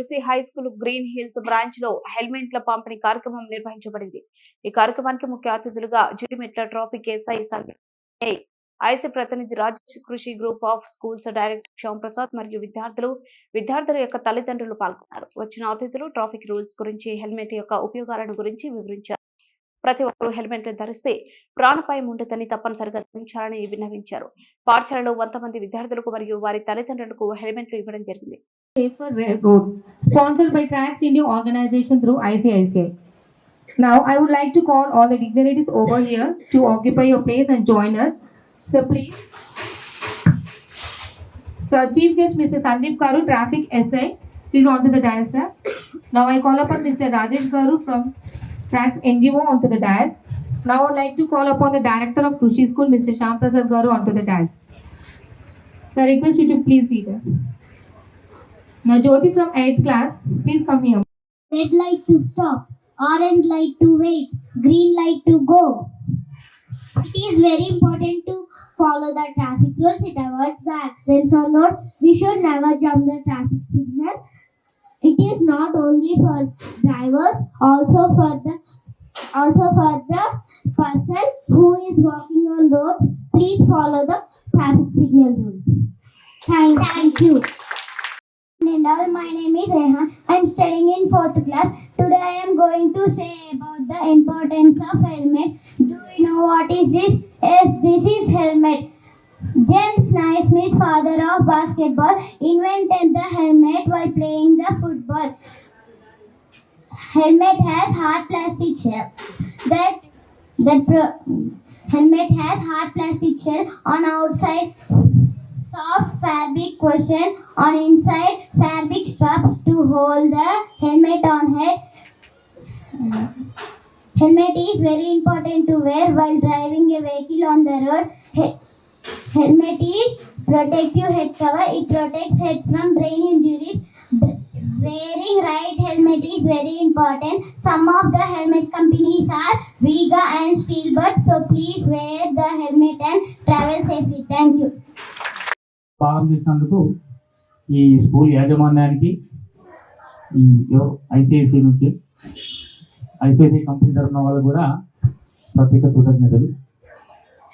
APSC high school green hills బ్రాంచ్లో హెల్మెట్ల పంపిణీ కార్యక్రమం నిర్వహించబడింది. ఈ కార్యక్రమానికి ముఖ్య అతిథులుగా జిడిమెట్ల ట్రాఫిక్ ఎస్ఐ ఐసీ ప్రతినిధి Rajesh Krishi group of schools director Shyam Prasad మరియు విద్యార్థులు విద్యార్థుల యొక్క తల్లిదండ్రులు పాల్గొన్నారు. వచ్చిన అతిథులు ట్రాఫిక్ రూల్స్ గురించి హెల్మెట్ యొక్క ఉపయోగాలను గురించి వివరించారు. ప్రతి ఒక్కరూ హెల్మెట్ ధరిస్తే ప్రాణపాయం ఉండదని తప్పనిసరిగా ధరించాలని విన్నవించారు. పాఠశాలలో వంద మంది విద్యార్థులకు మరియు వారి తల్లిదండ్రులకు హెల్మెట్లు ఇవ్వడం జరిగింది. Safer Roads, sponsored by Tracks India organization through ICICI. Now, I would like to call all the dignitaries over here to occupy your place and join us. So please. So our chief guest, Mr. Sandeep Karu, Traffic SI, please on to the dais, sir. Now I call upon Mr. Rajesh Garu from Tracks NGO onto the dais. Now I would like to call upon the director of Krushi School, Mr. Shyam Prasad Garu onto the dais. So I request you to please seat. Now Jyoti from 8th class, please come here. Red light to stop, orange light to wait, green light to go. It is very important to follow the traffic rules. It avoids the accidents or not. We should never jump the traffic signal. It is not only for drivers, also for the also for the person who is walking on roads. Please follow the traffic signal rules. Thank, thank you and. My name is Rehan. I am studying in fourth class. Today I am going to say about the importance of helmet. Do you know what is this? Yes, this is helmet. James Naismith, father of basketball, invented the helmet while playing the football. Helmet has hard plastic shell that that helmet has hard plastic shell on outside soft fabric cushion on inside fabric straps to hold the helmet on head. Helmet is very important to wear while driving a vehicle on the road. He- helmet is protective head cover. It protects head from brain injuries. Wearing right helmet is very important. Some of the helmet companies are Vega and Steelbird so please wear the helmet and travel safely. Thank you భాగం చేసినందుకు ఈ school యాజమాన్యానికి ఈ ICICI నుంచి ICICI company తరఫున వాళ్ళు కూడా ప్రత్యేక కృతజ్ఞతలు.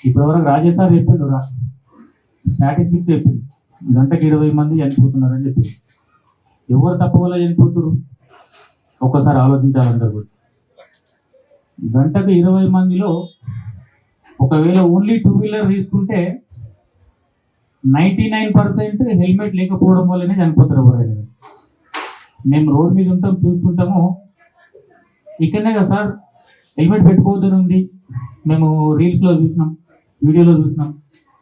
ఇప్పటివరకు రాజేష్ సార్ చెప్పిండు రా స్టాటిస్టిక్స్ చెప్పిండు. గంటకి ఇరవై మంది చనిపోతున్నారని చెప్పి ఎవరు తప్పు వల్ల చనిపోతున్నారు ఒక్కసారి ఆలోచించాలంటారు కూడా. గంటకు ఇరవై మందిలో ఒకవేళ ఓన్లీ టూ వీలర్ తీసుకుంటే నైంటీ నైన్ పర్సెంట్ హెల్మెట్ లేకపోవడం వల్లనే చనిపోతారు ఎవరైనా మేము రోడ్ మీద ఉంటాం చూస్తుంటాము. ఇక్కడనే కదా సార్ హెల్మెట్ పెట్టుకోవద్దని ఉంది. మేము రీల్స్లో చూసినాం వీడియోలో చూసినాం.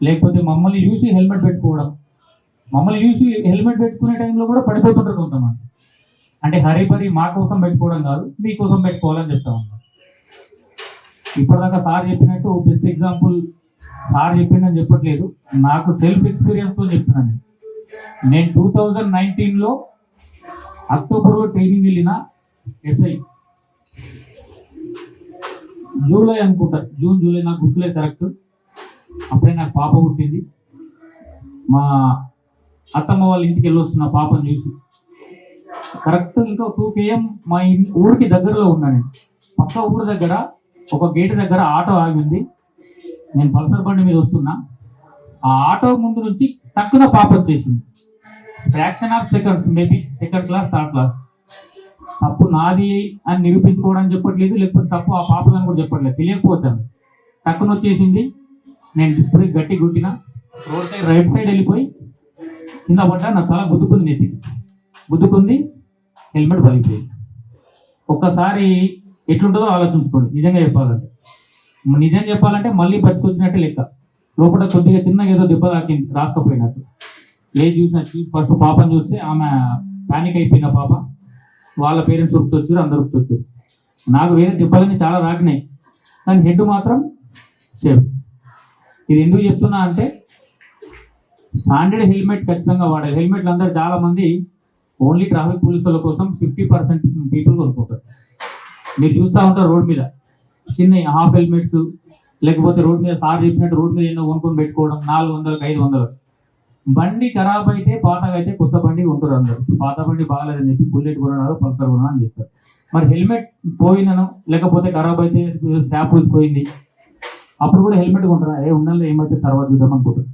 లేకపోతే మమ్మల్ని చూసి హెల్మెట్ పెట్టుకోవడం. మమ్మల్ని చూసి హెల్మెట్ పెట్టుకునే టైంలో కూడా పడిపోతుంటారు కొంతమంది. అంటే హరిపరి మా కోసం పెట్టుకోవడం కాదు మీకోసం పెట్టుకోవాలని చెప్తా ఉన్నాం. ఇప్పటిదాకా సార్ చెప్పినట్టు బెస్ట్ ఎగ్జాంపుల్ సార్ చెప్పిందని చెప్పట్లేదు. నాకు సెల్ఫ్ ఎక్స్పీరియన్స్తో చెప్తున్నాను నేను. నేను టూ థౌజండ్ నైన్టీన్లో అక్టోబర్లో ట్రైనింగ్ వెళ్ళిన ఎస్ఐ జూలై అనుకుంటా. జూన్ జూలై నాకు గుర్తులేదు కరెక్ట్ అప్పుడే నాకు పాప పుట్టింది. మా అత్తమ్మ వాళ్ళ ఇంటికి వెళ్ళొస్తున్న పాపను చూసి. కరెక్ట్ ఇంకా టూ కేఎం మా ఊరికి దగ్గరలో ఉన్నా నేను. పక్క ఊరు దగ్గర ఒక గేట్ దగ్గర ఆటో ఆగింది నేను పల్సర్ బండి మీద వస్తున్నా ఆ ఆటో ముందు నుంచి టక్కున పాప వచ్చేసింది. Fraction of seconds maybe second class third class తప్పు నాది అని నిరూపించుకోవడానికి చెప్పట్లేదు లేకపోతే తప్పు ఆ పాపదని కూడా చెప్పట్లేదు. తెలియకపోతాను. టక్కున వచ్చేసింది. నేను డిస్ప్లే గట్టి గుట్టిన రోడ్ సైడ్ రైట్ సైడ్ వెళ్ళిపోయి కింద పడ్డా నా తల గుద్దుకుంది నెత్తి. గుద్దుకుంది హెల్మెట్ పలిపోయింది ఒక్కసారి ఎట్లుంటుందో ఆలోచించుకోండి. నిజంగా చెప్పాలంటే. నిజం చెప్పాలంటే మళ్ళీ పట్టుకొచ్చినట్టు లెక్క. లోపల కొద్దిగా చిన్న ఏదో దెబ్బ తాకింది రాసుకపోయినట్టు. లేదు చూసిన చూసి ఫస్ట్ పాపని చూస్తే ఆమె పానిక్ అయిపోయిన పాప. వాళ్ళ పేరెంట్స్ ఉరుకుతొచ్చారు అందరు ఉరుకుతొచ్చారు నాకు వేరే దెబ్బలన్నీ చాలా రాకినాయి కానీ హెడ్ మాత్రం సేఫ్ ఇది ఎందుకు చెప్తున్నా అంటే స్టాండర్డ్ హెల్మెట్ ఖచ్చితంగా వాడాలి. హెల్మెట్లు అందరూ చాలామంది ఓన్లీ ట్రాఫిక్ పోలీసుల కోసం ఫిఫ్టీ పర్సెంట్ పీపుల్ కొనుక్కుంటారు. మీరు చూస్తూ ఉంటారు రోడ్ మీద. చిన్న హాఫ్ హెల్మెట్స్ లేకపోతే రోడ్ మీద సార్ చెప్పినట్టు రోడ్ మీద ఎన్నో కొనుక్కొని పెట్టుకోవడం నాలుగు వందలకు ఐదు వందలు. బండి ఖరాబ్ అయితే పాతగా అయితే కొత్త బండి ఉంటారు అందరు. పాత బండి బాగాలేదని చెప్పి బుల్లెట్ కొనన్నారు పల్సర్ కొనరా అని చెప్తారు మరి హెల్మెట్ పోయినను లేకపోతే ఖరాబ్ అయితే స్టాప్ పోయింది. అప్పుడు కూడా హెల్మెట్ కొంటారా? ఏ ఉండాలి ఏమైతే తర్వాత చూద్దాం అనుకుంటారు